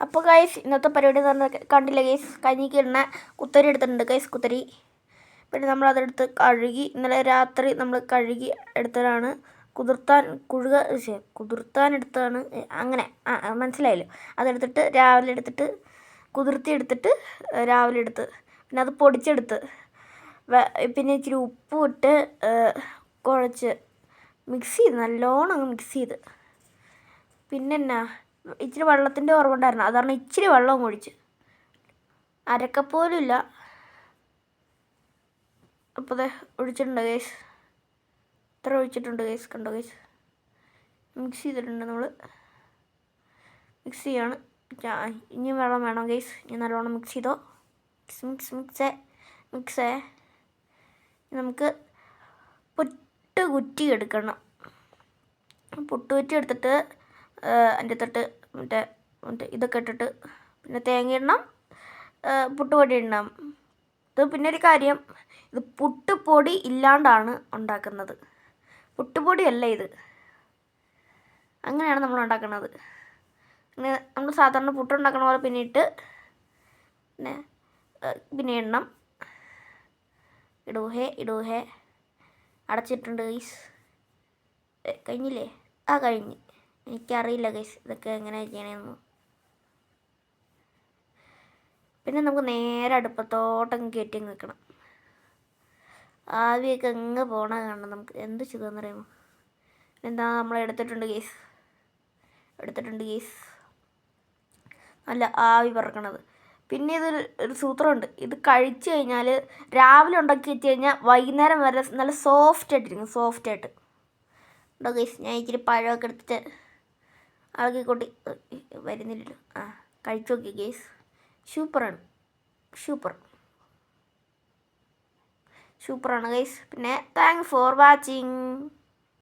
അപ്പോൾ ഗൈസ് ഇന്നത്തെ പരിപാടി എന്ന് പറഞ്ഞാൽ കണ്ടില്ല ഗൈസ് കഞ്ഞിക്ക് ഇടുന്ന കുത്തരി എടുത്തിട്ടുണ്ട് ഗൈസ് കുത്തരി. പിന്നെ നമ്മൾ അതെടുത്ത് കഴുകി ഇന്നലെ രാത്രി നമ്മൾ കഴുകി എടുത്തതാണ്. കുതിർത്താൻ കുഴുക കുതിർത്താൻ എടുത്തതാണ്. അങ്ങനെ മനസ്സിലായല്ലോ. അതെടുത്തിട്ട് രാവിലെ എടുത്തിട്ട് കുതിർത്തി എടുത്തിട്ട് രാവിലെ എടുത്ത്. പിന്നെ അത് പൊടിച്ചെടുത്ത്. പിന്നെ ഇച്ചിരി ഉപ്പും ഇട്ട് കുഴച്ച് മിക്സ് ചെയ്ത് നല്ലോണം അങ്ങ് മിക്സ് ചെയ്ത്. പിന്നെ എന്നാ ഇച്ചിരി വെള്ളത്തിന്റെ ഓർമ്മയുണ്ടായിരുന്നു അത് കാരണം ഇച്ചിരി വെള്ളം ഒഴിച്ച്. അരക്കപ്പോലും ഇല്ല. അപ്പോൾ അതെ ഒഴിച്ചിട്ടുണ്ട് ഗൈസ് ഇത്ര ഒഴിച്ചിട്ടുണ്ട് ഗൈസ് കണ്ടോ ഗൈസ് മിക്സ് ചെയ്തിട്ടുണ്ട് നമ്മൾ മിക്സ് ചെയ്യാണ്. ഇനിയും ഇനി വെള്ളം വേണം ഗൈസ് ഇനി നല്ലോണം മിക്സ് ചെയ്തോ. മിക്സ് മിക്സ് മിക്സേ മിക്സേ നമുക്ക് പൊട്ട് കുറ്റി എടുക്കണം. പുട്ട് കുറ്റി എടുത്തിട്ട് അതിന്റെ തൊട്ട് മറ്റേ മറ്റേ ഇതൊക്കെ ഇട്ടിട്ട് പിന്നെ തേങ്ങ ഇടണം പുട്ടുപൊടി ഇടണം. ഇത് പിന്നെ ഒരു കാര്യം ഇത് പുട്ടുപൊടി ഇല്ലാണ്ടാണ് ഉണ്ടാക്കുന്നത്. പുട്ടുപൊടിയല്ല ഇത്. അങ്ങനെയാണ് നമ്മൾ ഉണ്ടാക്കുന്നത്. പിന്നെ നമ്മൾ സാധാരണ പുട്ടുണ്ടാക്കണ പോലെ പിന്നെ ഇട്ട് പിന്നെ പിന്നെ എണ്ണം ഇടൂഹേ ഇടൂഹേ അടച്ചിട്ടുണ്ട് ഈസ് കഴിഞ്ഞില്ലേ? ആ കഴിഞ്ഞ്. എനിക്കറിയില്ല ഗൈസ് ഇതൊക്കെ എങ്ങനെ ചെയ്യണമെന്ന് പിന്നെ നമുക്ക് നേരെ അടുപ്പത്തോട്ടങ്ങ് കയറ്റി വെക്കണം. ആവിയൊക്കെ എങ്ങ് പോണ കാണണം നമുക്ക്. എന്ത് ചെയ്തെന്ന് അറിയാമോ എന്താ നമ്മൾ എടുത്തിട്ടുണ്ട് ഗേസ് എടുത്തിട്ടുണ്ട് ഗേസ് നല്ല ആവി പറക്കണത്. പിന്നെ ഇതൊരു ഒരു സൂത്രമുണ്ട്. ഇത് കഴിച്ചു കഴിഞ്ഞാൽ രാവിലെ ഉണ്ടാക്കി വെച്ച് കഴിഞ്ഞാൽ വൈകുന്നേരം വരെ നല്ല സോഫ്റ്റ് ആയിട്ടിരിക്കും സോഫ്റ്റ് ആയിട്ട്. ഉണ്ടോ ഗൈസ് ഞാൻ ഇച്ചിരി പഴമൊക്കെ എടുത്തിട്ട് ആൾക്ക് കൂട്ടി വരുന്നില്ലല്ലോ ആ കഴിച്ചു നോക്കി ഗേസ് സൂപ്പറാണ്. സൂപ്പർ. സൂപ്പറാണ് ഗൈസ് പിന്നെ താങ്ക്സ് ഫോർ വാച്ചിങ്